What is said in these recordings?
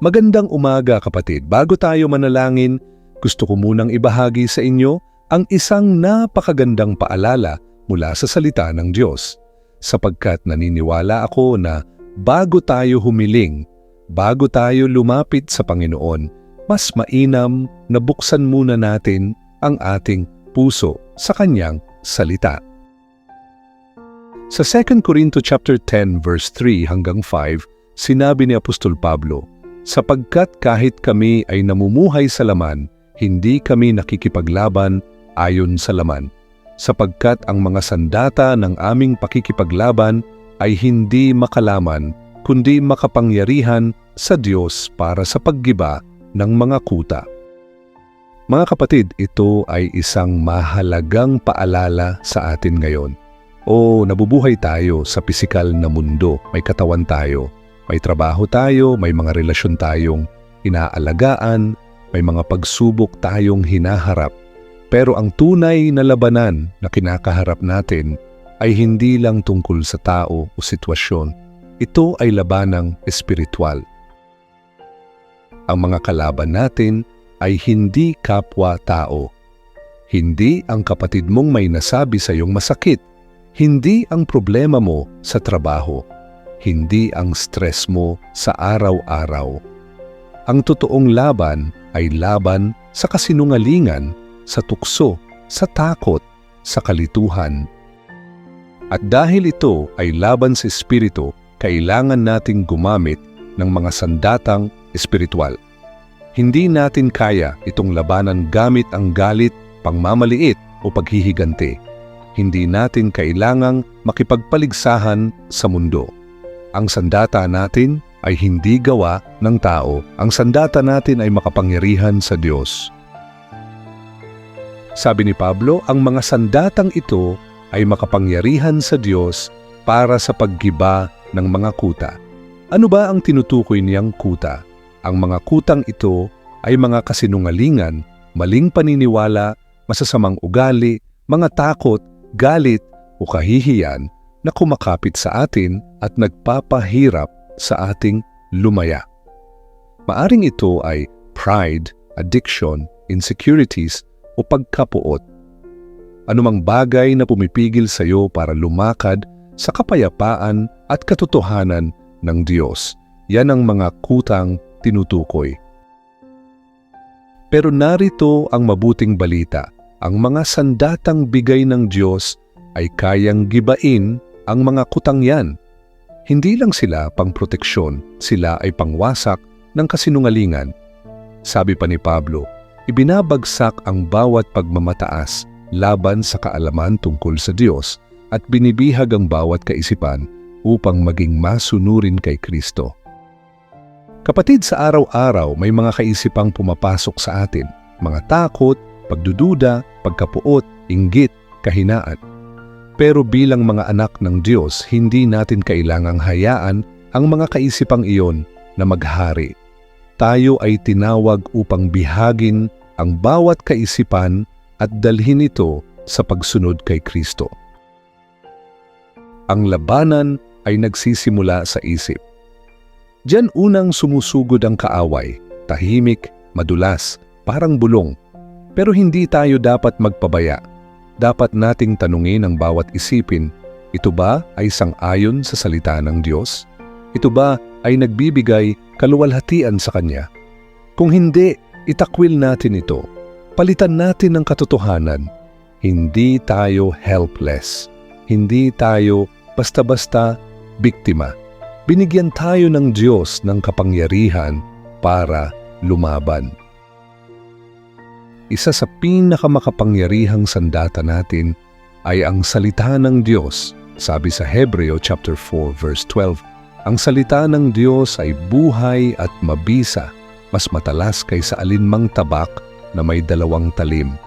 Magandang umaga kapatid. Bago tayo manalangin, gusto ko munang ibahagi sa inyo ang isang napakagandang paalala mula sa salita ng Diyos. Sapagkat naniniwala ako na bago tayo humiling, bago tayo lumapit sa Panginoon, mas mainam na buksan muna natin ang ating puso sa kanyang salita. Sa 2 Corinto chapter 10 verse 3 hanggang 5, sinabi ni Apostol Pablo, sapagkat kahit kami ay namumuhay sa laman, hindi kami nakikipaglaban ayon sa laman, sapagkat ang mga sandata ng aming pakikipaglaban ay hindi makalaman, kundi makapangyarihan sa Diyos para sa paggiba ng mga kuta. Mga kapatid, ito ay isang mahalagang paalala sa atin ngayon. O nabubuhay tayo sa pisikal na mundo, may katawan tayo, may trabaho tayo, may mga relasyon tayong inaalagaan, may mga pagsubok tayong hinaharap. Pero ang tunay na labanan na kinakaharap natin ay hindi lang tungkol sa tao o sitwasyon. Ito ay labanang espiritual. Ang mga kalaban natin ay hindi kapwa-tao. Hindi ang kapatid mong may nasabi sa iyong masakit. Hindi ang problema mo sa trabaho hindi ang stress mo sa araw-araw. Ang totoong laban ay laban sa kasinungalingan, sa tukso, sa takot, sa kalituhan. At dahil ito ay laban sa espiritu, kailangan nating gumamit ng mga sandatang espiritual. Hindi natin kaya itong labanan gamit ang galit, pangmamaliit o paghihiganti. Hindi natin kailangang makipagpaligsahan sa mundo. Ang sandata natin ay hindi gawa ng tao. Ang sandata natin ay makapangyarihan sa Diyos. Sabi ni Pablo, ang mga sandatang ito ay makapangyarihan sa Diyos para sa paggiba ng mga kuta. Ano ba ang tinutukoy niyang kuta? Ang mga kutang ito ay mga kasinungalingan, maling paniniwala, masasamang ugali, mga takot, galit o kahihiyan na kumakapit sa atin at nagpapahirap sa ating lumaya. Maaring ito ay pride, addiction, insecurities o pagkapuot. Anumang bagay na pumipigil sa iyo para lumakad sa kapayapaan at katotohanan ng Diyos. Yan ang mga kutang tinutukoy. Pero narito ang mabuting balita. Ang mga sandatang bigay ng Diyos ay kayang gibain ang mga kutang yan. Hindi lang sila pangproteksyon, sila ay pangwasak ng kasinungalingan. Sabi pa ni Pablo, ibinabagsak ang bawat pagmamataas laban sa kaalaman tungkol sa Diyos at binibihag ang bawat kaisipan upang maging masunurin kay Kristo. Kapatid, sa araw-araw may mga kaisipang pumapasok sa atin, mga takot, pagdududa, pagkapuot, inggit, kahinaan. Pero bilang mga anak ng Diyos, hindi natin kailangang hayaan ang mga kaisipang iyon na maghari. Tayo ay tinawag upang bihagin ang bawat kaisipan at dalhin ito sa pagsunod kay Kristo. Ang labanan ay nagsisimula sa isip. Diyan unang sumusugod ang kaaway, tahimik, madulas, parang bulong. Pero hindi tayo dapat magpabaya dapat nating tanungin ang bawat isipin, ito ba ay sang-ayon sa salita ng Diyos? Ito ba ay nagbibigay kaluwalhatian sa Kanya? Kung hindi, itakwil natin ito. Palitan natin ng katotohanan. Hindi tayo helpless. Hindi tayo basta-basta biktima. Binigyan tayo ng Diyos ng kapangyarihan para lumaban isa sa pinakamakapangyarihang sandata natin ay ang salita ng Diyos. Sabi sa Hebreo chapter 4 verse 12, ang salita ng Diyos ay buhay at mabisa, mas matalas kaysa alinmang tabak na may dalawang talim.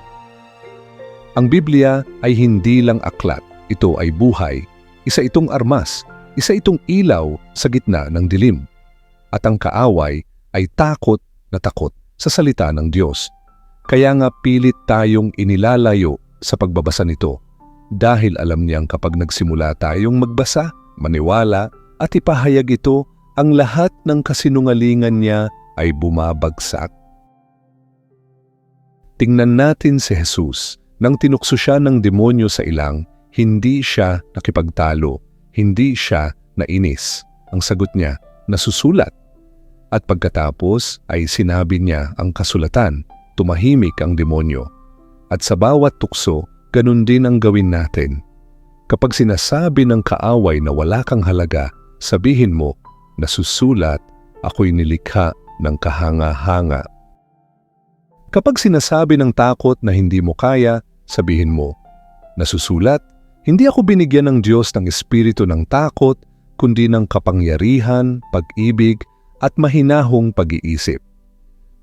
Ang Biblia ay hindi lang aklat, ito ay buhay, isa itong armas, isa itong ilaw sa gitna ng dilim. At ang kaaway ay takot na takot sa salita ng Diyos. Kaya nga pilit tayong inilalayo sa pagbabasa nito dahil alam niyang kapag nagsimula tayong magbasa, maniwala at ipahayag ito, ang lahat ng kasinungalingan niya ay bumabagsak? Tingnan natin si Jesus. Nang tinukso siya ng demonyo sa ilang, hindi siya nakipagtalo, hindi siya nainis. Ang sagot niya, nasusulat. At pagkatapos ay sinabi niya ang kasulatan, tumahimik ang demonyo. At sa bawat tukso, ganun din ang gawin natin. Kapag sinasabi ng kaaway na wala kang halaga, sabihin mo, nasusulat, ako'y nilikha ng kahanga-hanga. Kapag sinasabi ng takot na hindi mo kaya, sabihin mo, nasusulat, hindi ako binigyan ng Diyos ng espiritu ng takot, kundi ng kapangyarihan, pag-ibig, at mahinahong pag-iisip.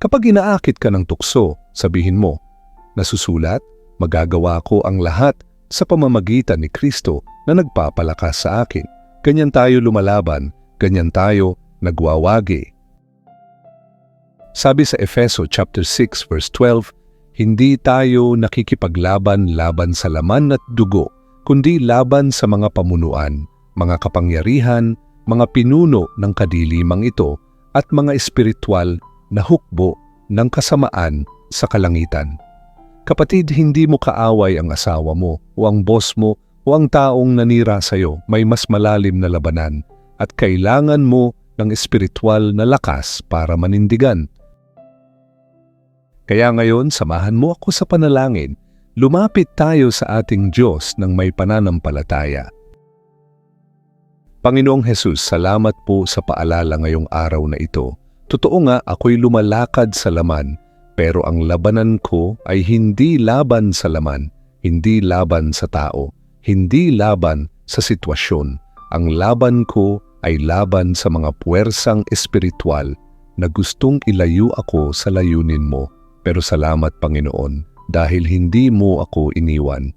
Kapag inaakit ka ng tukso, sabihin mo, nasusulat, magagawa ko ang lahat sa pamamagitan ni Kristo na nagpapalakas sa akin. Ganyan tayo lumalaban, ganyan tayo nagwawagi. Sabi sa Efeso chapter 6 verse 12, hindi tayo nakikipaglaban laban sa laman at dugo, kundi laban sa mga pamunuan, mga kapangyarihan, mga pinuno ng kadilimang ito at mga espiritual na hukbo ng kasamaan sa kalangitan. Kapatid, hindi mo kaaway ang asawa mo o ang boss mo o ang taong nanira sa iyo. May mas malalim na labanan at kailangan mo ng espiritual na lakas para manindigan. Kaya ngayon, samahan mo ako sa panalangin. Lumapit tayo sa ating Diyos ng may pananampalataya. Panginoong Hesus, salamat po sa paalala ngayong araw na ito. Totoo nga ako'y lumalakad sa laman, pero ang labanan ko ay hindi laban sa laman, hindi laban sa tao, hindi laban sa sitwasyon. Ang laban ko ay laban sa mga puwersang espiritual na gustong ilayo ako sa layunin mo. Pero salamat Panginoon dahil hindi mo ako iniwan.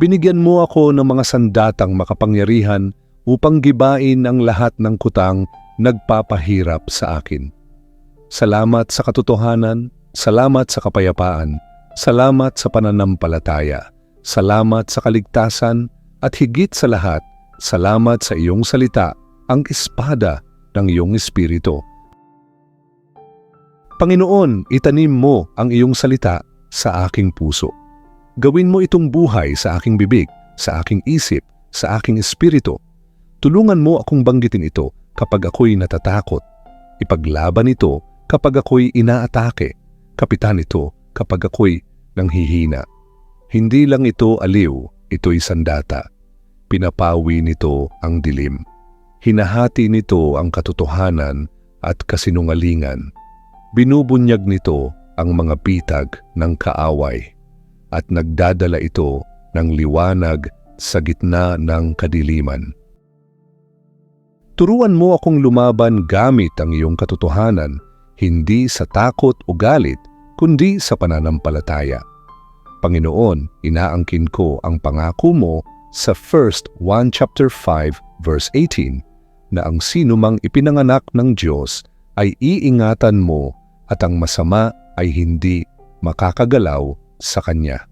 Binigyan mo ako ng mga sandatang makapangyarihan upang gibain ang lahat ng kutang nagpapahirap sa akin. Salamat sa katotohanan, salamat sa kapayapaan, salamat sa pananampalataya, salamat sa kaligtasan, at higit sa lahat, salamat sa iyong salita, ang espada ng iyong espiritu. Panginoon, itanim mo ang iyong salita sa aking puso. Gawin mo itong buhay sa aking bibig, sa aking isip, sa aking espiritu, Tulungan mo akong banggitin ito kapag ako'y natatakot. Ipaglaban ito kapag ako'y inaatake. Kapitan ito kapag ako'y nanghihina. Hindi lang ito aliw, ito'y sandata. Pinapawi nito ang dilim. Hinahati nito ang katotohanan at kasinungalingan. Binubunyag nito ang mga bitag ng kaaway at nagdadala ito ng liwanag sa gitna ng kadiliman. Turuan mo akong lumaban gamit ang iyong katotohanan, hindi sa takot o galit, kundi sa pananampalataya. Panginoon, inaangkin ko ang pangako mo sa 1 1 chapter 5 verse 18 na ang sino mang ipinanganak ng Diyos ay iingatan mo at ang masama ay hindi makakagalaw sa Kanya.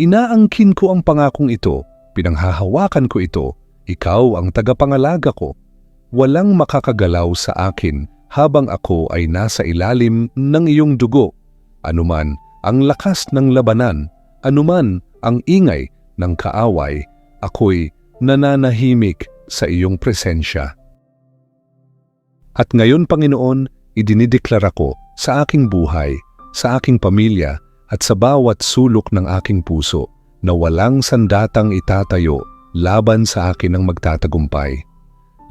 Inaangkin ko ang pangakong ito, pinanghahawakan ko ito ikaw ang tagapangalaga ko. Walang makakagalaw sa akin habang ako ay nasa ilalim ng iyong dugo. Anuman ang lakas ng labanan, anuman ang ingay ng kaaway, ako'y nananahimik sa iyong presensya. At ngayon, Panginoon, idinideklara ko sa aking buhay, sa aking pamilya, at sa bawat sulok ng aking puso na walang sandatang itatayo laban sa akin ang magtatagumpay.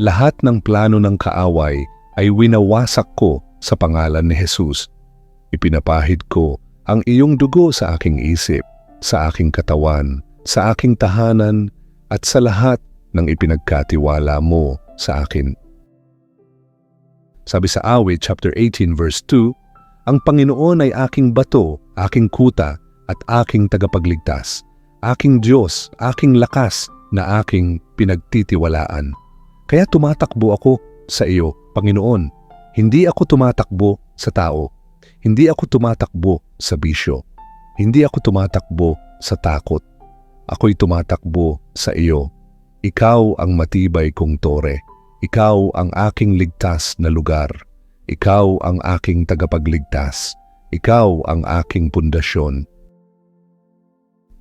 Lahat ng plano ng kaaway ay winawasak ko sa pangalan ni Jesus. Ipinapahid ko ang iyong dugo sa aking isip, sa aking katawan, sa aking tahanan, at sa lahat ng ipinagkatiwala mo sa akin. Sabi sa awit chapter 18 verse 2, Ang Panginoon ay aking bato, aking kuta, at aking tagapagligtas, aking Diyos, aking lakas, na aking pinagtitiwalaan. Kaya tumatakbo ako sa iyo, Panginoon. Hindi ako tumatakbo sa tao. Hindi ako tumatakbo sa bisyo. Hindi ako tumatakbo sa takot. Ako'y tumatakbo sa iyo. Ikaw ang matibay kong tore. Ikaw ang aking ligtas na lugar. Ikaw ang aking tagapagligtas. Ikaw ang aking pundasyon.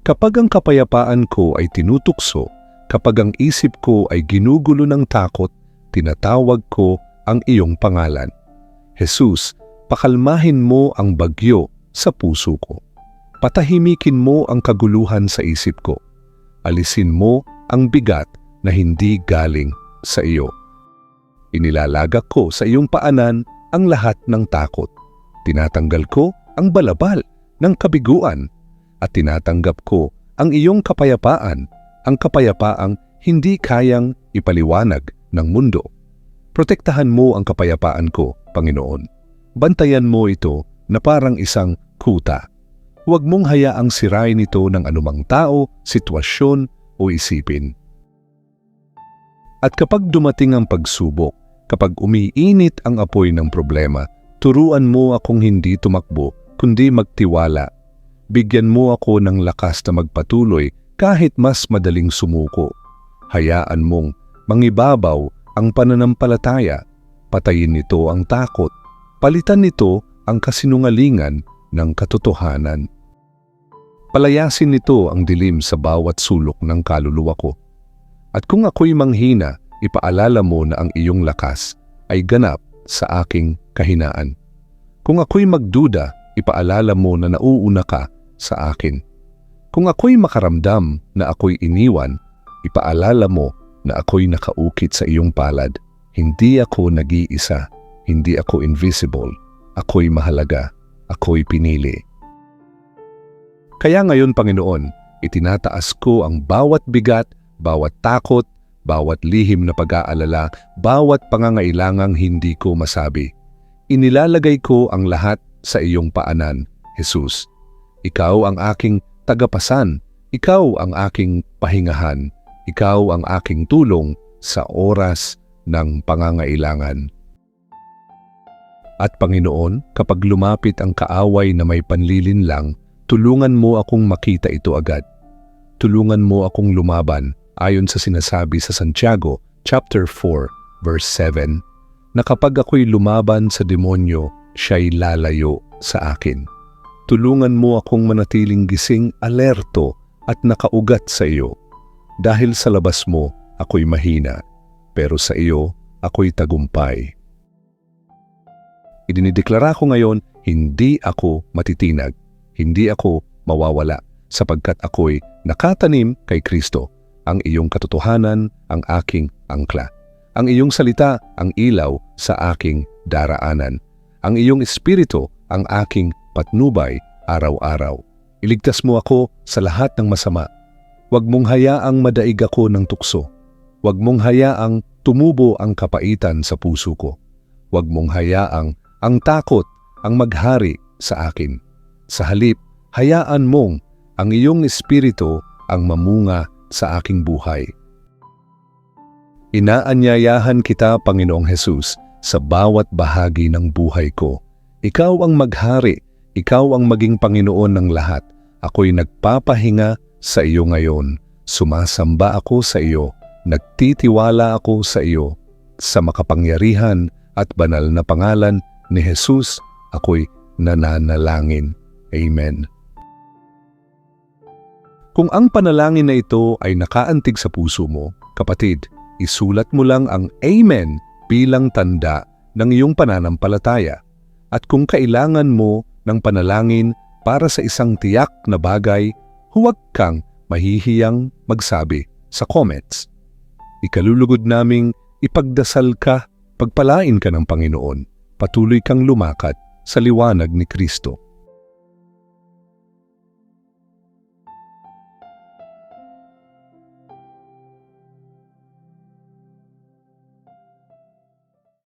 Kapag ang kapayapaan ko ay tinutukso, kapag ang isip ko ay ginugulo ng takot, tinatawag ko ang iyong pangalan. Jesus, pakalmahin mo ang bagyo sa puso ko. Patahimikin mo ang kaguluhan sa isip ko. Alisin mo ang bigat na hindi galing sa iyo. Inilalagak ko sa iyong paanan ang lahat ng takot. Tinatanggal ko ang balabal ng kabiguan at tinatanggap ko ang iyong kapayapaan, ang kapayapaang hindi kayang ipaliwanag ng mundo. Protektahan mo ang kapayapaan ko, Panginoon. Bantayan mo ito na parang isang kuta. Huwag mong hayaang sirain ito ng anumang tao, sitwasyon o isipin. At kapag dumating ang pagsubok, kapag umiinit ang apoy ng problema, turuan mo akong hindi tumakbo, kundi magtiwala. Bigyan mo ako ng lakas na magpatuloy kahit mas madaling sumuko. Hayaan mong mangibabaw ang pananampalataya, patayin nito ang takot, palitan nito ang kasinungalingan ng katotohanan. Palayasin nito ang dilim sa bawat sulok ng kaluluwa ko. At kung ako'y manghina, ipaalala mo na ang iyong lakas ay ganap sa aking kahinaan. Kung ako'y magduda, ipaalala mo na nauuna ka sa akin. Kung ako'y makaramdam na ako'y iniwan, ipaalala mo na ako'y nakaukit sa iyong palad. Hindi ako nag-iisa, hindi ako invisible, ako'y mahalaga, ako'y pinili. Kaya ngayon, Panginoon, itinataas ko ang bawat bigat, bawat takot, bawat lihim na pag-aalala, bawat pangangailangang hindi ko masabi. Inilalagay ko ang lahat sa iyong paanan, Jesus. Ikaw ang aking tagapasan, ikaw ang aking pahingahan, ikaw ang aking tulong sa oras ng pangangailangan. At Panginoon, kapag lumapit ang kaaway na may panlilin lang, tulungan mo akong makita ito agad. Tulungan mo akong lumaban ayon sa sinasabi sa Santiago chapter 4 verse 7 na kapag ako'y lumaban sa demonyo, siya'y lalayo sa akin. Tulungan mo akong manatiling gising, alerto at nakaugat sa iyo. Dahil sa labas mo, ako'y mahina, pero sa iyo, ako'y tagumpay. Idinideklara ko ngayon, hindi ako matitinag, hindi ako mawawala, sapagkat ako'y nakatanim kay Kristo. Ang iyong katotohanan, ang aking angkla. Ang iyong salita, ang ilaw sa aking daraanan. Ang iyong espiritu, ang aking patnubay araw-araw. Iligtas mo ako sa lahat ng masama. Huwag mong hayaang madaig ako ng tukso. Huwag mong hayaang tumubo ang kapaitan sa puso ko. Huwag mong hayaang ang takot ang maghari sa akin. Sa halip, hayaan mong ang iyong espiritu ang mamunga sa aking buhay. Inaanyayahan kita, Panginoong Hesus, sa bawat bahagi ng buhay ko. Ikaw ang maghari, ikaw ang maging Panginoon ng lahat. Ako'y nagpapahinga sa iyo ngayon. Sumasamba ako sa iyo. Nagtitiwala ako sa iyo. Sa makapangyarihan at banal na pangalan ni Jesus, ako'y nananalangin. Amen. Kung ang panalangin na ito ay nakaantig sa puso mo, kapatid, isulat mo lang ang Amen bilang tanda ng iyong pananampalataya. At kung kailangan mo ng panalangin para sa isang tiyak na bagay, huwag kang mahihiyang magsabi sa comments. Ikalulugod naming ipagdasal ka, pagpalain ka ng Panginoon, patuloy kang lumakad sa liwanag ni Kristo.